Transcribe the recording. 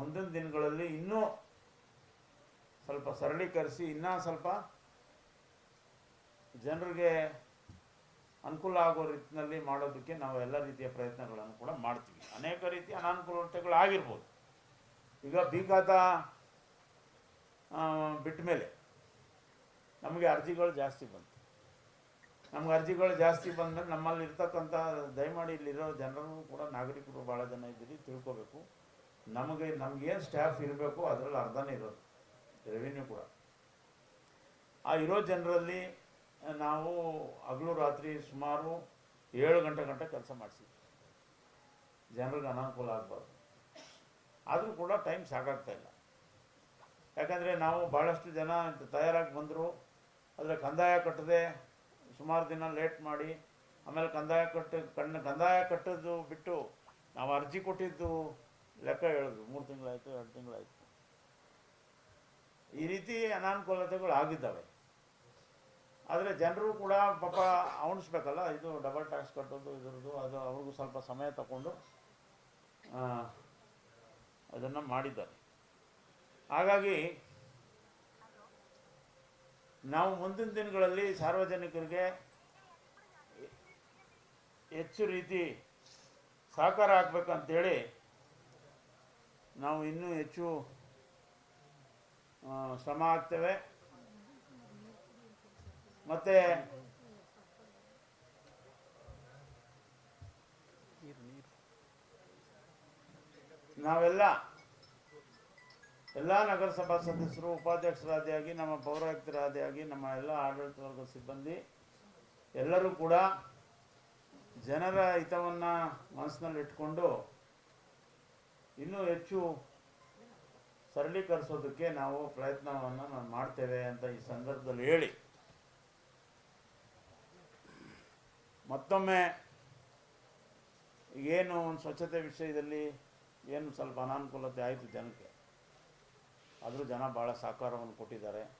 ಮುಂದಿನ ದಿನಗಳಲ್ಲಿ ಇನ್ನೂ ಸ್ವಲ್ಪ ಸರಳೀಕರಿಸಿ, ಇನ್ನೂ ಸ್ವಲ್ಪ ಜನರಿಗೆ ಅನುಕೂಲ ಆಗೋ ರೀತಿಯಲ್ಲಿ ಮಾಡೋದಕ್ಕೆ ನಾವು ಎಲ್ಲ ರೀತಿಯ ಪ್ರಯತ್ನಗಳನ್ನು ಕೂಡ ಮಾಡ್ತೀವಿ. ಅನೇಕ ರೀತಿಯ ಅನಾನುಕೂಲತೆಗಳು ಆಗಿರ್ಬೋದು. ಈಗ ಬೀಗಾತ ಬಿಟ್ಟ ಮೇಲೆ ನಮಗೆ ಅರ್ಜಿಗಳು ಜಾಸ್ತಿ ಬಂತು. ನಮ್ಗೆ ಅರ್ಜಿಗಳು ಜಾಸ್ತಿ ಬಂದರೆ ನಮ್ಮಲ್ಲಿ ಇರ್ತಕ್ಕಂಥ, ದಯಮಾಡಿ ಇಲ್ಲಿರೋ ಜನರು ಕೂಡ, ನಾಗರಿಕರು ಭಾಳ ಜನ ಇದ್ದೀರಿ, ತಿಳ್ಕೊಬೇಕು. ನಮಗೆ ನಮಗೇನು ಸ್ಟಾಫ್ ಇರಬೇಕು ಅದರಲ್ಲಿ ಅರ್ಧನೇ ಇರೋದು ರೆವಿನ್ಯೂ ಕೂಡ. ಆ ಇರೋ ಜನರಲ್ಲಿ ನಾವು ಹಗಲು ರಾತ್ರಿ ಸುಮಾರು ಏಳು ಗಂಟೆ ಗಂಟೆ ಕೆಲಸ ಮಾಡಿಸಿದ್ವಿ ಜನರಿಗೆ ಅನಾನುಕೂಲ ಆಗಬಾರ್ದು. ಆದರೂ ಕೂಡ ಟೈಮ್ ಸಾಕಾಗ್ತಾ ಇಲ್ಲ. ಯಾಕಂದರೆ ನಾವು ಭಾಳಷ್ಟು ಜನ ತಯಾರಾಗಿ ಬಂದರು, ಆದರೆ ಕಂದಾಯ ಕಟ್ಟದೆ, ಸುಮಾರು ದಿನ ಲೇಟ್ ಮಾಡಿ, ಆಮೇಲೆ ಕಂದಾಯ ಕಟ್ಟ, ಕಣ್ಣು, ಕಂದಾಯ ಕಟ್ಟೋದು ಬಿಟ್ಟು ನಾವು ಅರ್ಜಿ ಕೊಟ್ಟಿದ್ದು ಲೆಕ್ಕ ಹೇಳಿದ್ರು ಮೂರು ತಿಂಗಳಾಯಿತು, ಎರಡು ತಿಂಗಳಾಯಿತು. ಈ ರೀತಿ ಅನಾನುಕೂಲತೆಗಳು ಆಗಿದ್ದಾವೆ. ಆದರೆ ಜನರು ಕೂಡ ಪಾಪ ಅವಣಿಸ್ಬೇಕಲ್ಲ, ಇದು ಡಬಲ್ ಟ್ಯಾಕ್ಸ್ ಕಟ್ಟೋದು, ಇದ್ರದ್ದು, ಅದು ಅವ್ರಿಗೂ ಸ್ವಲ್ಪ ಸಮಯ ತಗೊಂಡು ಅದನ್ನು ಮಾಡಿದ್ದಾರೆ. ಹಾಗಾಗಿ ನಾವು ಮುಂದಿನ ದಿನಗಳಲ್ಲಿ ಸಾರ್ವಜನಿಕರಿಗೆ ಹೆಚ್ಚು ರೀತಿ ಸಹಕಾರ ಆಗ್ಬೇಕಂತೇಳಿ ನಾವು ಇನ್ನೂ ಹೆಚ್ಚು ಶ್ರಮ ಆಗ್ತೇವೆ. ಮತ್ತು ನಾವೆಲ್ಲ, ಎಲ್ಲ ನಗರಸಭಾ ಸದಸ್ಯರು, ಉಪಾಧ್ಯಕ್ಷರಾದಿಯಾಗಿ, ನಮ್ಮ ಪೌರಾಯುಕ್ತರಾದಿಯಾಗಿ, ನಮ್ಮ ಎಲ್ಲ ಆಡಳಿತ ವರ್ಗದ ಸಿಬ್ಬಂದಿ, ಎಲ್ಲರೂ ಕೂಡ ಜನರ ಹಿತವನ್ನು ಮನಸ್ಸಿನಲ್ಲಿ ಇಟ್ಕೊಂಡು ಇನ್ನೂ ಹೆಚ್ಚು ಸರಳೀಕರಿಸೋದಕ್ಕೆ ನಾವು ಪ್ರಯತ್ನವನ್ನು ನಾವು ಮಾಡ್ತೇವೆ ಅಂತ ಈ ಸಂದರ್ಭದಲ್ಲಿ ಹೇಳಿ. ಮತ್ತೊಮ್ಮೆ ಏನು ಒಂದು ಸ್ವಚ್ಛತೆ ವಿಷಯದಲ್ಲಿ ಏನು ಸ್ವಲ್ಪ ಅನಾನುಕೂಲತೆ ಆಯಿತು ಜನಕ್ಕೆ. ಆದರೂ ಜನ ಭಾಳ ಸಹಕಾರವನ್ನು ಕೊಟ್ಟಿದ್ದಾರೆ.